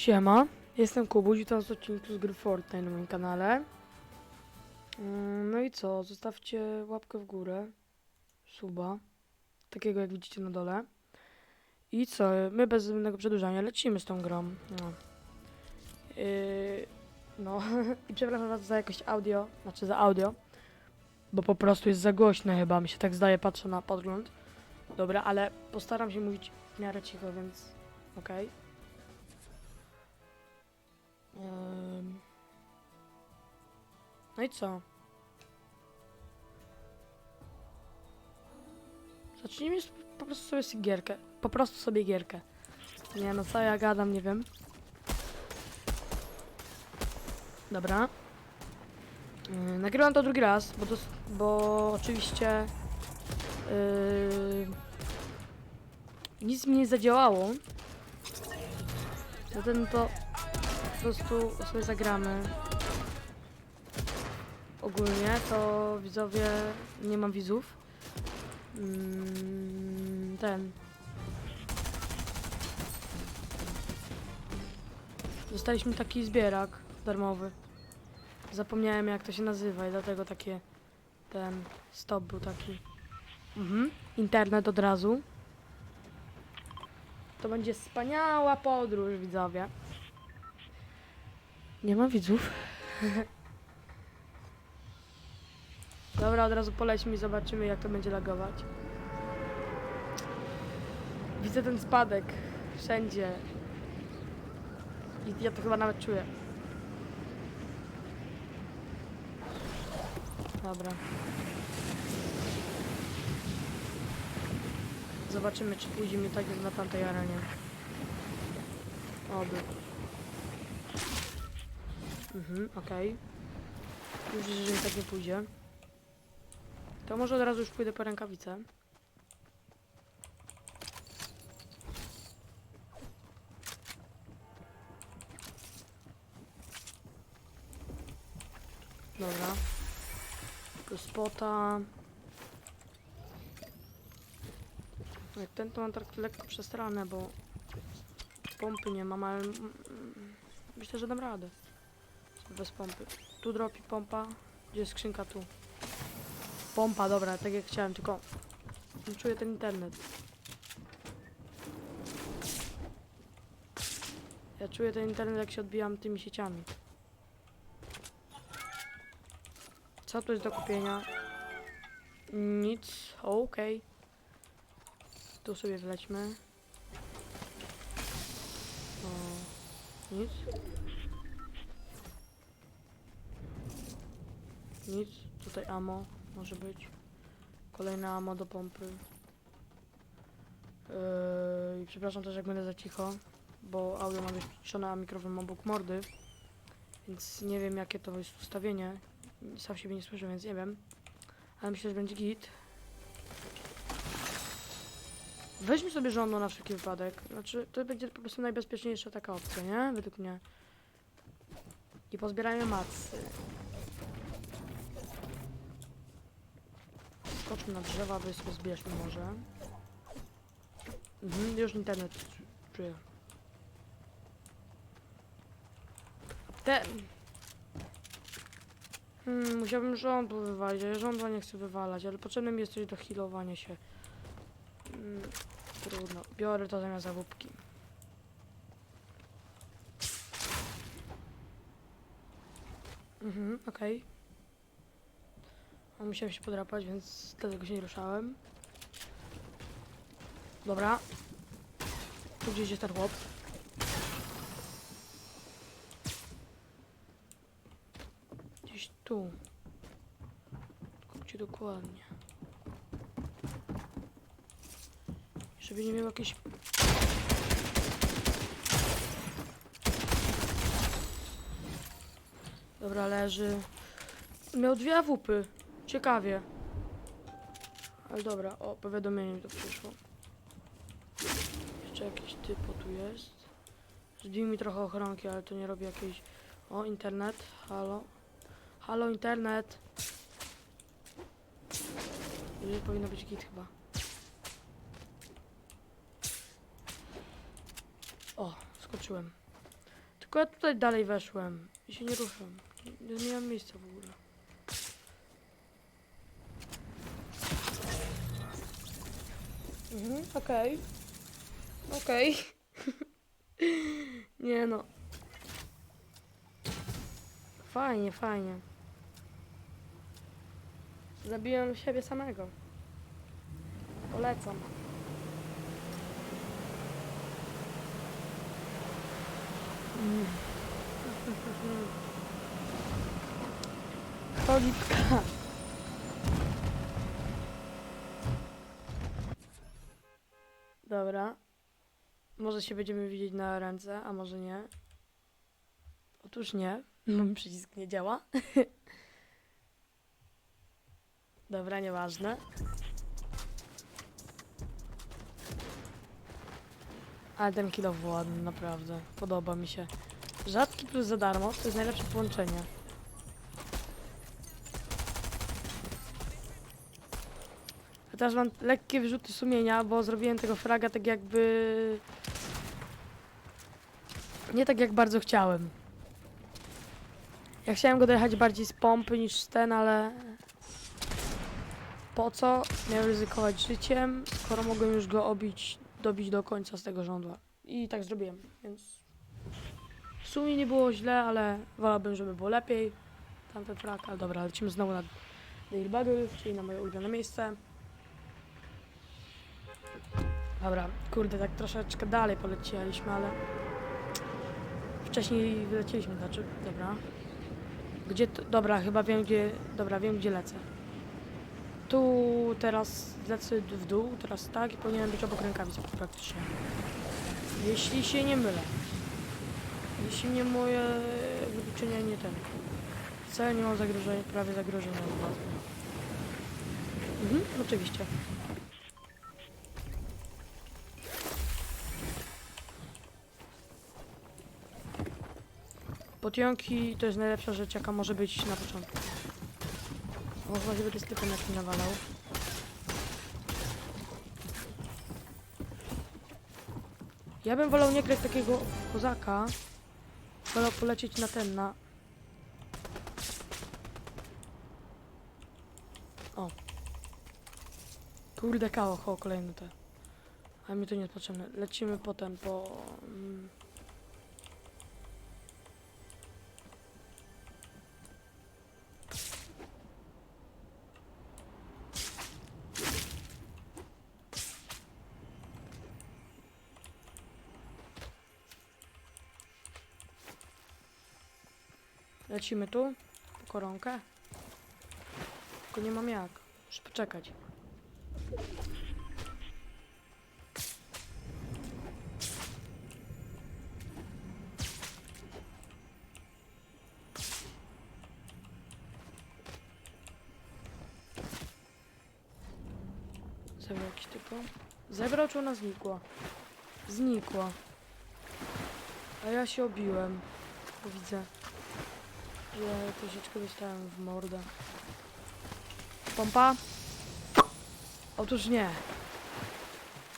Siema, jestem Kubuś, witam z odcinku z gry Fortnite na moim kanale. Mm, No i co, zostawcie łapkę w górę, suba, takiego jak widzicie na dole. I co, my bez zbędnego przedłużania lecimy z tą grą. No, yy, no. i przepraszam was za jakość audio, znaczy za audio, bo po prostu jest za głośne chyba, mi się tak zdaje, patrzę na podgląd. Dobra, ale postaram się mówić w miarę cicho, więc okej. Ym. No i co? Zacznijmy po prostu sobie gierkę. Po prostu sobie gierkę. Nie no, co ja gadam, nie wiem. Dobra. Yy, nagrywam to drugi raz, bo, to, bo oczywiście yy, nic mi nie zadziałało. Zatem to prostu sobie zagramy. Ogólnie to widzowie, nie mam widzów. Mm, ten. Dostaliśmy taki zbierak darmowy. Zapomniałem jak to się nazywa i dlatego takie ten stop był taki. Mhm. Internet od razu. To będzie wspaniała podróż, widzowie. Nie ma widzów. Dobra, od razu polećmy i zobaczymy jak to będzie lagować. Widzę ten spadek wszędzie. I ja to chyba nawet czuję. Dobra. Zobaczymy, czy pójdzie mi tak jak na tamtej arenie. Oby. Mhm, okej. Już jeżeli tak nie pójdzie. To może od razu już pójdę po rękawicę. Dobra. Spota. Ten to mam tak lekko przestranę, bo pompy nie mam, ale myślę, że dam radę. Bez pompy. Tu dropi pompa. Gdzie jest skrzynka? Tu. Pompa, dobra, tak jak chciałem, tylko czuję ten internet. Ja czuję ten internet, jak się odbijam tymi sieciami. Co tu jest do kupienia? Nic. Okej. Tu sobie wlećmy. O, nic. Nic. Tutaj ammo może być. Kolejne ammo do pompy. Yy, przepraszam też jak będę za cicho, bo audio mam wyciszone, a mikrofon mam obok mordy. Więc nie wiem jakie to jest ustawienie. Sam siebie nie słyszę, więc nie wiem. Ale myślę, że będzie git. Weźmy sobie żono na wszelki wypadek. Znaczy, to będzie po prostu najbezpieczniejsza taka opcja, nie? Według mnie. I pozbierajmy macy. Skoczmy na drzewa, sobie zbierzmy może. Mhm, już internet czuję. Te... Hmm, musiałbym żądło wywalić, a ja żądła nie chcę wywalać, ale potrzebne mi jest coś do healowania się. Mm, trudno. Biorę to zamiast zawódki. Mhm, okej. Okay. Musiałem się podrapać, więc dlatego się nie ruszałem. Dobra. Tu gdzieś jest ten chłop. Gdzieś tu. Gdzie dokładnie. Żeby nie miał jakiś... Dobra, leży. Miał dwie awupy. Ciekawie. Ale dobra, o, powiadomienie mi to przyszło. Jeszcze jakiś typo tu jest. Zdjął mi trochę ochronki, ale to nie robi jakiejś... O, internet. Halo. Halo, internet. Tutaj powinno być git chyba. O, skoczyłem. Tylko ja tutaj dalej weszłem i się nie ruszam. Nie zmieniam miejsca w ogóle. Mhm, okej. Okej. nie no. Fajnie, fajnie. Zabiłem siebie samego. Polecam. Mm. Dobra. Może się będziemy widzieć na ręce, a może nie. Otóż nie. Mój przycisk nie działa. Dobra, nieważne. Ale ten był ładny, naprawdę. Podoba mi się. Rzadki plus za darmo to jest najlepsze połączenie. Teraz mam lekkie wyrzuty sumienia, bo zrobiłem tego fraga tak jakby... Nie tak jak bardzo chciałem. Ja chciałem go dojechać bardziej z pompy niż z ten, ale... Po co? Miałem ryzykować życiem, skoro mogłem już go obić, dobić do końca z tego żądła. I tak zrobiłem, więc... W sumie nie było źle, ale wolałbym, żeby było lepiej. Tamten frak, ale dobra, lecimy znowu na Dale Bagel, czyli na moje ulubione miejsce. Dobra, kurde, tak troszeczkę dalej polecieliśmy, ale... Wcześniej wyleciliśmy, znaczy, dobra. Gdzie to, dobra, chyba wiem gdzie, dobra, wiem gdzie lecę. Tu teraz lecę w dół, teraz tak i powinienem być obok rękawic praktycznie. Jeśli się nie mylę. Jeśli nie moje wyliczenia nie ten. Wcale nie mam zagrożenia, prawie zagrożenia. Mhm, oczywiście. Potionki to jest najlepsza rzecz, jaka może być na początku. Można się będzie tylko jak mi nawalał. Ja bym wolał nie grać takiego kozaka. Wolał polecieć na ten, na... O. Kurde kało, o, kolejny te. Ale mi to nie jest potrzebne. Lecimy potem po... Lecimy tu, po koronkę. Tylko nie mam jak. Muszę poczekać. Zebrał jakiś tylko. Zebrał czy ona znikła? Znikła. A ja się obiłem. Bo widzę. Że troszeczkę dostałem w mordę. Pompa? Otóż nie.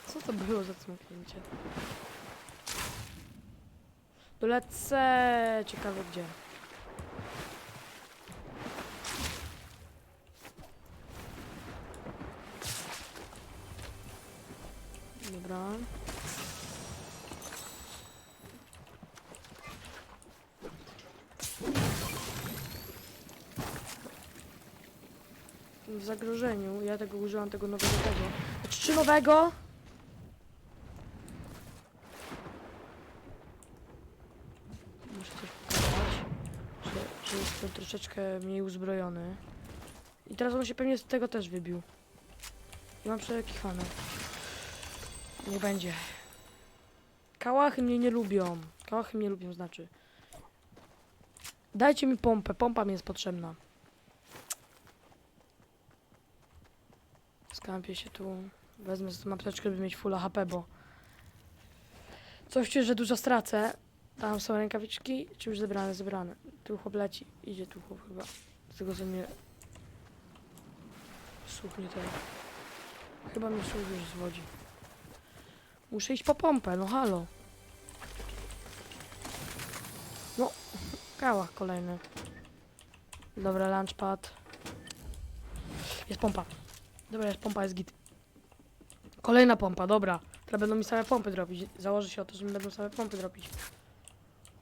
Co to było za cmoknięcie? Lecę. Ciekawe gdzie. Dobra. W zagrożeniu. Ja tego użyłam tego nowego tego. Znaczy, czy nowego? Muszę coś pokazać, że, że jestem troszeczkę mniej uzbrojony. I teraz on się pewnie z tego też wybił. I mam przekichane. Nie będzie. Kałachy mnie nie lubią. Kałachy mnie lubią, znaczy. Dajcie mi pompę. Pompa mi jest potrzebna. Skampię się tu. Wezmę z apteczkę, by mieć full HP, bo coś czuję, że dużo stracę. Tam są rękawiczki, czy już zebrane, zebrane. Tu chłop leci, idzie tu chłop chyba. Z tego co mnie słuch nie. Chyba mnie słuch już zwodzi. Muszę iść po pompę, no halo. kałach kolejny. Dobra, launchpad. Jest pompa. Dobra, jest pompa, jest git. Kolejna pompa, dobra. Teraz będą mi same pompy dropić. Założę się o to, że mi będą same pompy dropić.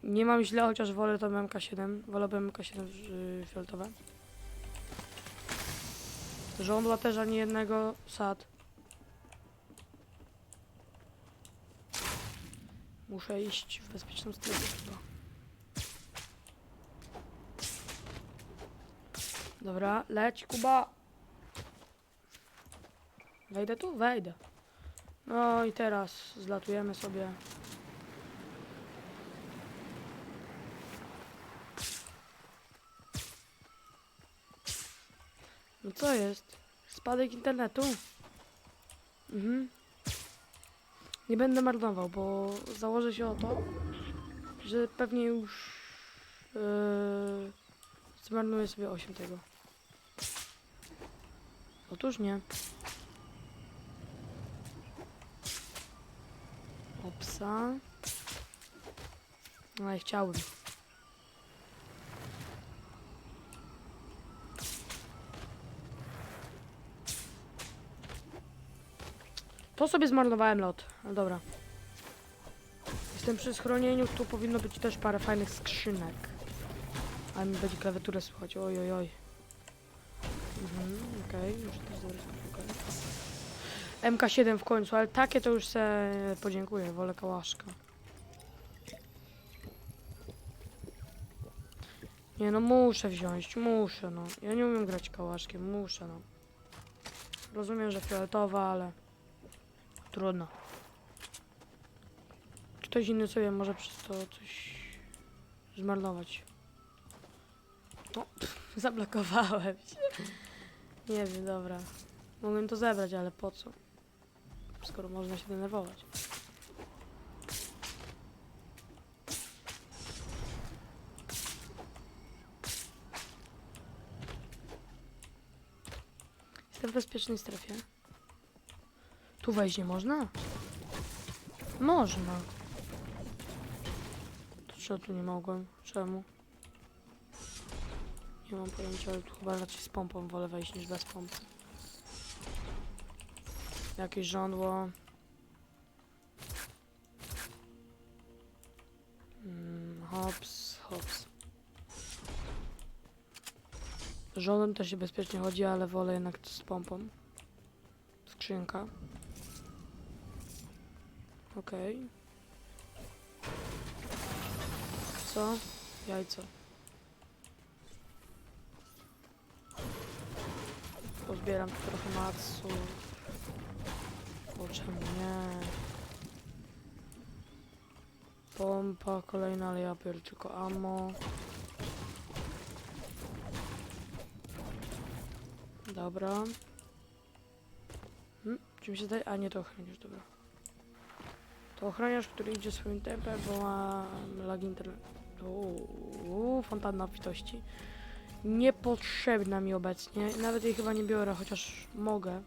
Nie mam źle, chociaż wolę to MK7. Wolałbym MK7 yy, fioletowe. Żądła też ani jednego sad. Muszę iść w bezpieczną strefę chyba. Dobra, leć Kuba. Wejdę tu? Wejdę. No i teraz zlatujemy sobie. No co jest? Spadek internetu? Mhm. Nie będę marnował, bo założę się o to, że pewnie już yy, zmarnuję sobie 8 tego. Otóż nie. No i chciałbym. To sobie zmarnowałem lot. No dobra. Jestem przy schronieniu, tu powinno być też parę fajnych skrzynek. Ale mi będzie klawiaturę słychać, oj oj oj. Mhm, okej, muszę też zabrać okay. MK7 w końcu, ale takie to już se podziękuję, wolę kałaszka. Nie no, muszę wziąć, muszę no. Ja nie umiem grać kałaszkiem, muszę no. Rozumiem, że fioletowa, ale... Trudno. Ktoś inny sobie może przez to coś zmarnować. No, zablokowałem się. Nie wiem, dobra. Mogłem to zebrać, ale po co? Skoro można się denerwować. Jestem w bezpiecznej strefie. Tu wejść nie można? Można. To czego tu nie mogłem? Czemu? Nie mam pojęcia, ale tu chyba raczej z pompą wolę wejść niż bez pompy. Jakieś żądło. Mm, hops, hops. Żołdem też się bezpiecznie chodzi, ale wolę jednak z pompą. Skrzynka. Okej. Co? Jajco. Pozbieram trochę matsu. Czemu nie? Pompa kolejna, ale ja biorę tylko ammo. Dobra. Hmm, czym się zdaje? A nie, to ochroniarz, dobra. To ochroniarz, który idzie swoim tempem, bo ma lag internetu. Uuu, fontanna obfitości. Niepotrzebna mi obecnie. Nawet jej chyba nie biorę, chociaż mogę.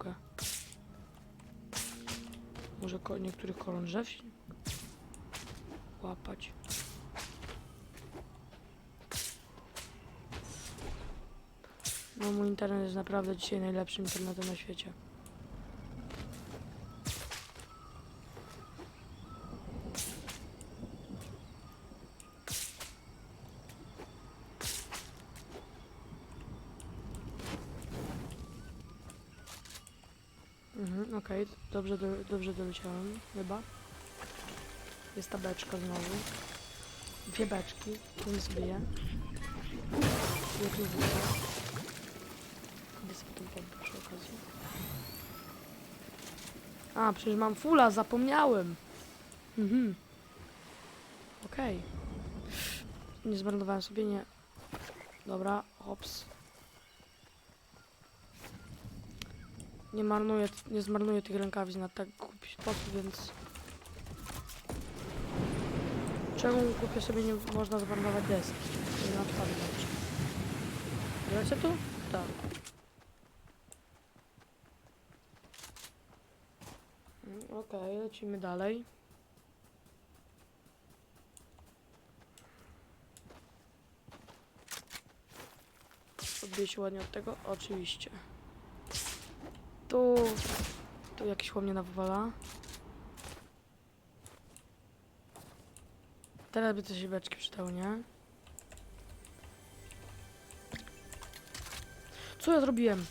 Mogę. Może ko niektórych koron drzew łapać. No mój internet jest naprawdę dzisiaj najlepszym internetem na świecie. Mhm, okej, dobrze, do, dobrze doleciałem, chyba. Jest ta beczka znowu. Dwie beczki, tu mi sobie je. Je tu wódę. Kupię sobie tą pompę przy okazji. A, przecież mam fula, zapomniałem. Mhm. Okej. Nie zmarnowałem sobie, nie. Dobra, hops. Nie marnuję, nie zmarnuję tych rękawic na tak głupi sposób, więc... Czemu kupię sobie nie można zmarnować deski? Na przykład. Gracie tu? Tak. Mm, Okej, lecimy dalej. Odbiję się ładnie od tego? Oczywiście. Tu... Tu jakiś chłop mnie nawala. Teraz by coś beczki przydało, nie? Co ja zrobiłem?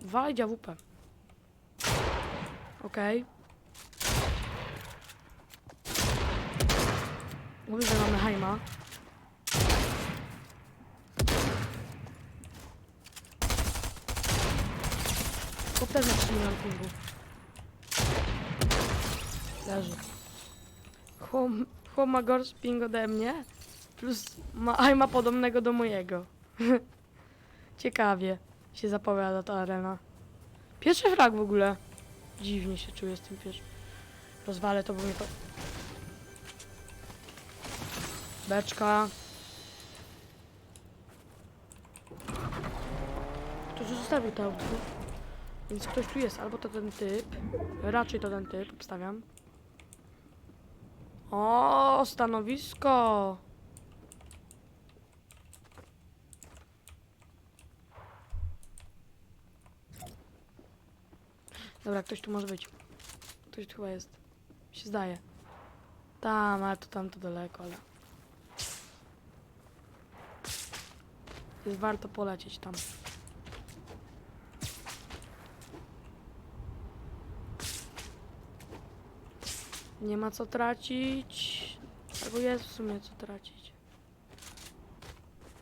Walaj dziawupę. Okej. Mówię, że mamy Haima. Chłop też na 3 miliony pingu. Leży. Chłop, ma gorszy ping ode mnie. Plus ma Haima podobnego do mojego. Ciekawie się zapowiada ta arena. Pierwszy frag w ogóle. Dziwnie się czuję z tym pierwszym. Rozwalę to, bo mnie to... Beczka. Ktoś zostawił to auto. Więc ktoś tu jest, albo to ten typ. Raczej to ten typ, obstawiam. O, stanowisko! Dobra, ktoś tu może być. Ktoś tu chyba jest. Mi się zdaje. Tam, ale to tam to daleko, ale... Jest warto polecieć tam. Nie ma co tracić. Albo jest w sumie co tracić.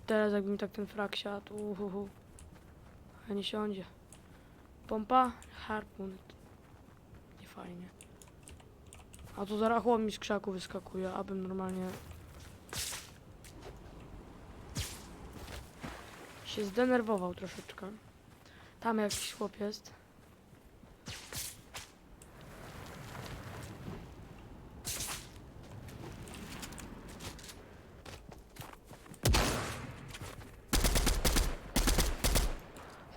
Teraz jakbym tak ten frak siadł, uhuhu. A nie siądzie. Pompa? Harpun. Nie fajnie. A tu zaraz chłop mi z krzaku wyskakuje, abym normalnie... się zdenerwował troszeczkę. Tam jakiś chłop jest.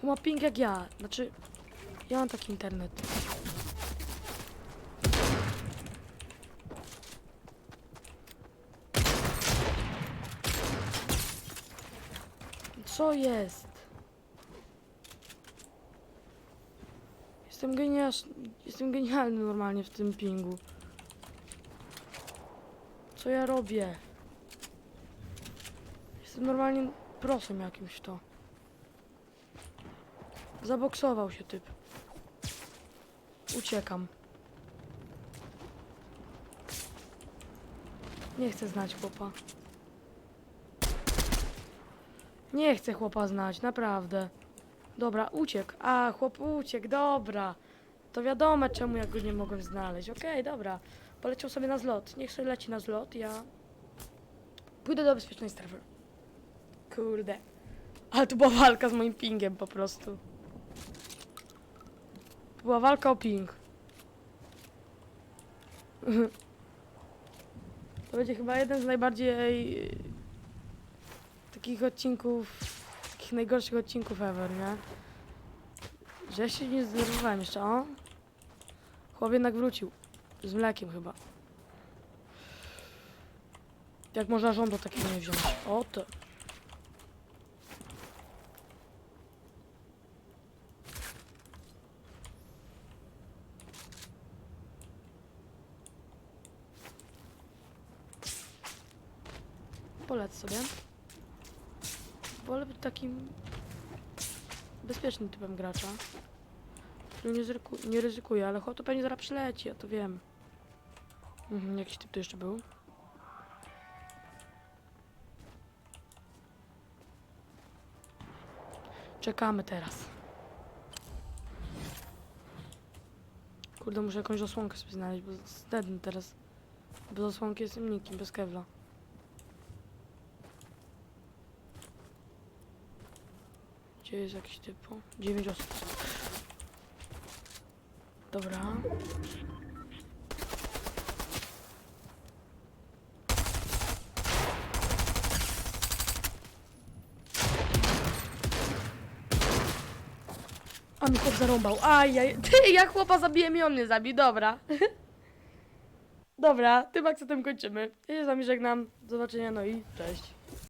Ma ping jak ja. Znaczy, ja mam taki internet. Co jest? Jestem geniasz... Jestem genialny normalnie w tym pingu. Co ja robię? Jestem normalnie prosem jakimś to. Zaboksował się typ. Uciekam. Nie chcę znać chłopa. Nie chcę chłopa znać, naprawdę. Dobra, uciekł. A, chłop uciekł, dobra. To wiadomo, czemu ja go nie mogłem znaleźć. Okej, dobra. Poleciał sobie na zlot. Niech sobie leci na zlot, ja... Pójdę do bezpiecznej strefy. Kurde. Ale to była walka z moim pingiem po prostu. Była walka o ping. To będzie chyba jeden z najbardziej takich odcinków, takich najgorszych odcinków ever, nie? Że ja się nie zdenerwowałem jeszcze, o? Chłop jednak wrócił. Z mlekiem chyba. Jak można żądło takiego nie wziąć? O to. Polec sobie. Wolę być takim bezpiecznym typem gracza. Który nie, zryku- nie ryzykuje, ale to pewnie zaraz przyleci, ja to wiem. Mhm, jakiś typ tu jeszcze był. Czekamy teraz. Kurde, muszę jakąś zasłonkę sobie znaleźć, bo zdedny teraz. Bez zasłonki jestem nikim, bez kewla. Tu jest jakiś typu. 9 osób. Dobra. A mi chłop zarąbał. Ajaj, ty, ja chłopa zabiłem i on mnie zabi, dobra. Dobra, tym akcentem kończymy. Ja się z wami żegnam. Do zobaczenia, no i cześć.